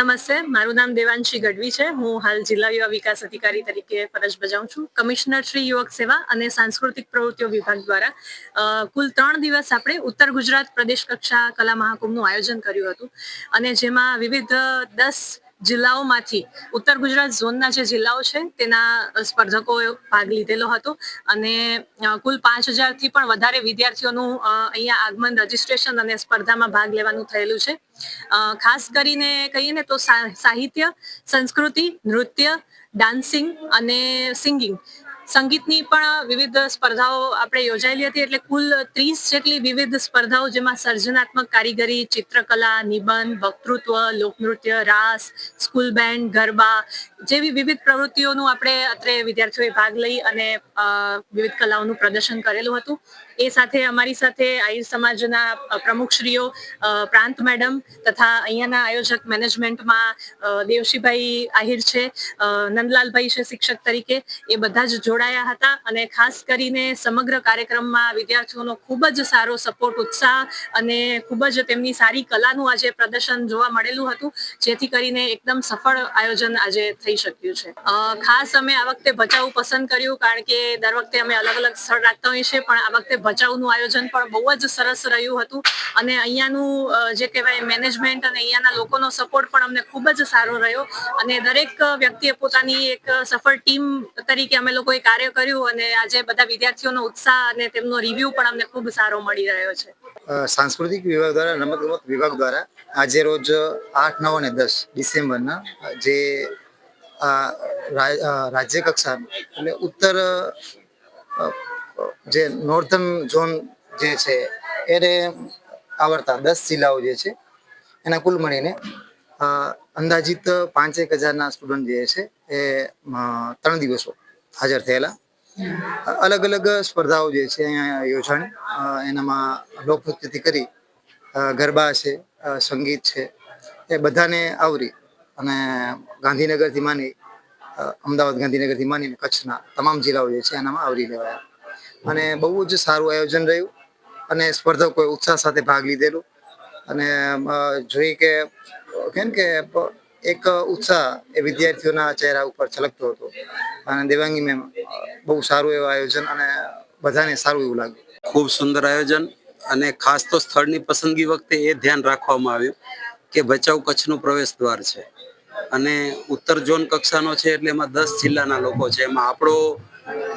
નમસ્તે, મારું નામ દેવાંશી ગઢવી છે. હું હાલ જિલ્લા યુવા વિકાસ અધિકારી તરીકે ફરજ બજાવું છું. કમિશનર શ્રી યુવક સેવા અને સાંસ્કૃતિક પ્રવૃત્તિઓ વિભાગ દ્વારા કુલ ત્રણ દિવસ આપણે ઉત્તર ગુજરાત પ્રદેશ કક્ષા કલા મહાકુંભનું આયોજન કર્યું હતું. અને જેમાં વિવિધ દસ જિલ્લાઓમાંથી. ઉત્તર ગુજરાત ઝોનના જે જિલ્લાઓ છે, તેના સ્પર્ધકોએ ભાગ લીધેલો હતો અને કુલ પાંચ હજારથી પણ વધારે વિદ્યાર્થીઓનું અહીંયા આગમન રજીસ્ટ્રેશન અને સ્પર્ધામાં ભાગ લેવાનું થયેલું છે. ખાસ કરીને કહીએ ને તો સાહિત્ય, સંસ્કૃતિ, નૃત્ય, ડાન્સિંગ અને સિંગિંગ. સંગીતની પણ વિવિધ સ્પર્ધાઓ આપણે યોજાયેલી હતી એટલે કુલ ત્રીસ જેટલી વિવિધ સ્પર્ધાઓ જેમાં સર્જનાત્મક કારીગરી, ચિત્રકલા, નિબંધ, વક્તૃત્વ, લોકનૃત્ય, રાસ, સ્કૂલ બેન્ડ, ગરબા જેવી વિવિધ પ્રવૃત્તિઓનું આપણે અત્રે વિદ્યાર્થીઓએ ભાગ લઈ અને વિવિધ કલાઓનું પ્રદર્શન કરેલું હતું. એ સાથે અમારી સાથે આહિર સમાજના પ્રમુખશ્રીઓ પ્રાંત મેડમ તથા અહીંયાના આયોજક મેનેજમેન્ટમાં દેવશીભાઈ આહિર છે નંદલાલભાઈ છે શિક્ષક તરીકે, એ બધા જ જોડાયા હતા અને ખાસ કરીને સમગ્ર કાર્યક્રમમાં વિદ્યાર્થીઓનો ખૂબ જ સારો સપોર્ટ, ઉત્સાહ અને ખૂબ જ તેમની સારી કલાનું આજે પ્રદર્શન જોવા મળેલું હતું. જેથી કરીને એકદમ સફળ આયોજન આજે થઈ શક્યું છે. ખાસ અમે આ વખતે ભચાઉ પસંદ કર્યું કારણ કે દર વખતે અમે અલગ અલગ સ્થળ રાખતા હોઈએ છીએ, પણ આ વખતે ભચાઉનું આયોજન પણ બહુ જ સરસ રહ્યું હતું અને અહીંયાનું જે કહેવાય મેનેજમેન્ટ અને અહીંયાના લોકોનો સપોર્ટ પણ અમને ખૂબ જ સારો રહ્યો અને દરેક વ્યક્તિએ પોતાની એક સફળ ટીમ તરીકે અમે લોકોએ કાર્ય કર્યું અને આજે બધા વિદ્યાર્થીઓનો ઉત્સાહ અને તેમનો રિવ્યૂ પણ અમને ખૂબ સારો મળી રહ્યો છે. સાંસ્કૃતિક વિભાગ દ્વારા, રમત ગમત વિભાગ દ્વારા આજે રોજ આઠ, નવ અને દસ ડિસેમ્બરના જે રાજ્ય કક્ષા એટલે ઉત્તર જે નોર્થન ઝોન જે છે, એને આવડતા દસ જિલ્લાઓ જે છે, એના કુલ મળીને અંદાજિત પાંચેક હજારના સ્ટુડન્ટ જે છે, એ ત્રણ દિવસો હાજર થયેલા. અલગ અલગ સ્પર્ધાઓ જે છે અહીંયા યોજાણી એનામાં લોકનૃત્યથી કરી ગરબા છે સંગીત છે, એ બધાને આવરી અને ગાંધીનગરથી માની અમદાવાદ ગાંધીનગરથી માનીને કચ્છના તમામ જિલ્લાઓ જે છે એનામાં આવરી લેવાયા. અને બહુ જ સારું આયોજન રહ્યું અને સ્પર્ધકોએ ઉત્સાહ સાથે ભાગ લીધેલો. અને જોઈ કે, કેમ કે, એક ઉત્સાહ એ વિદ્યાર્થીઓના ચહેરા ઉપર છલકતો હતો. અને દેવાંગી મેમ, બહુ સારું એવું આયોજન અને બધાને સારું એવું લાગ્યું. ખૂબ સુંદર આયોજન અને ખાસ તો સ્થળની પસંદગી વખતે એ ધ્યાન રાખવામાં આવ્યું. કે ભચાઉ કચ્છનું પ્રવેશ દ્વાર છે. અને ઉત્તર ઝોન કક્ષાનો છે એટલે એમાં દસ જિલ્લાના લોકો છે. એમાં આપણો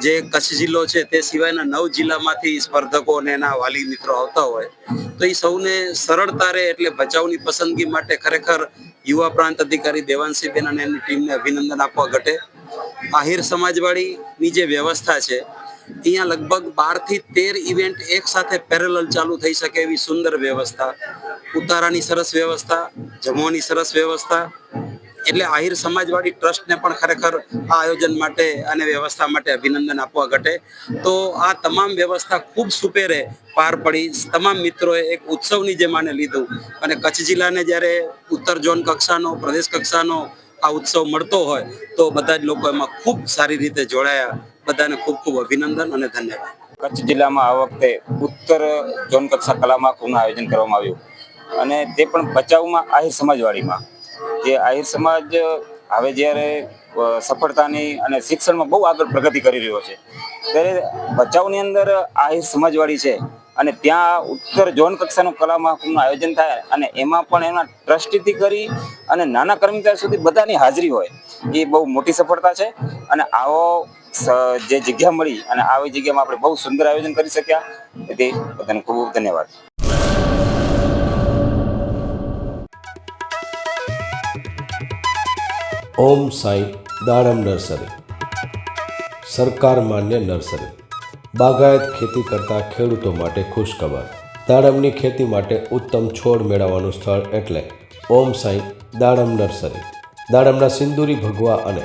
જે કચ્છ જિલ્લો છે તે સિવાયના નવ જિલ્લામાંથી સ્પર્ધકો અને એના વાલી મિત્રો આવતા હોય, તો એ સૌને સરળતા રહે એટલે ભચાઉની પસંદગી માટે ખરેખર યુવા પ્રાંત અધિકારી દેવાંશીબેન અને એની ટીમને અભિનંદન આપવા ઘટે. આહિર સમાજવાળીની જે વ્યવસ્થા છે અહીંયા લગભગ બારથી તેર ઇવેન્ટ એક સાથે પેરેલલ ચાલુ થઈ શકે એવી સુંદર વ્યવસ્થા. ઉતારાની સરસ વ્યવસ્થા, જમવાની સરસ વ્યવસ્થા. એટલે આહિર સમાજવાડી ટ્રસ્ટને પણ ખરેખર આ આયોજન માટે અને વ્યવસ્થા માટે અભિનંદન આપવા ઘટે. તો આ તમામ વ્યવસ્થા ખૂબ સુપેરે પાર પડી. તમામ મિત્રોએ એક ઉત્સવની જેમ આને લીધું. અને કચ્છ જિલ્લાને જ્યારે ઉત્તર ઝોન કક્ષાનો, પ્રદેશ કક્ષાનો આ ઉત્સવ મળતો હોય, તો બધા જ લોકો એમાં ખૂબ સારી રીતે જોડાયા. બધાને ખૂબ ખૂબ અભિનંદન અને ધન્યવાદ. કચ્છ જિલ્લામાં આ વખતે ઉત્તર ઝોન કક્ષા કલા મહાકુંભનું આયોજન કરવામાં આવ્યું. અને તે પણ ભચાઉમાં આહિર સમાજવાડીમાં. જે આહિર સમાજ હવે જ્યારે સફળતાની અને શિક્ષણમાં બહુ આગળ પ્રગતિ કરી રહ્યો છે. ત્યારે ભચાઉની અંદર આહિર સમાજવાડી છે અને ત્યાં ઉત્તર ઝોન કક્ષાનું કલા મહાકુંભનું આયોજન થાય અને એમાં પણ એના ટ્રસ્ટીથી કરી અને નાના કર્મચારી સુધી બધાની હાજરી હોય. એ બહુ મોટી સફળતા છે અને આવો જે જગ્યા મળી અને આવી જગ્યામાં આપણે બહુ સુંદર આયોજન કરી શક્યા. તેથી બધાને ખૂબ ખૂબ ધન્યવાદ. ઓમ સાઈ દાડમ નર્સરી. સરકાર માન્ય નર્સરી. બાગાયત ખેતી કરતા ખેડૂતો માટે ખુશખબર. દાડમની ખેતી માટે ઉત્તમ છોડ મેળવવાનું સ્થળ એટલે ઓમ સાઈ દાડમ નર્સરી. દાડમના સિંદૂરી ભગવા અને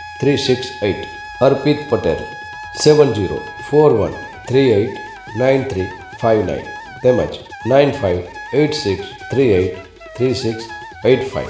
Three six eight Arpit Patel seven zero four one three eight nine three five nine તેમજ nine five eight six three eight three six eight five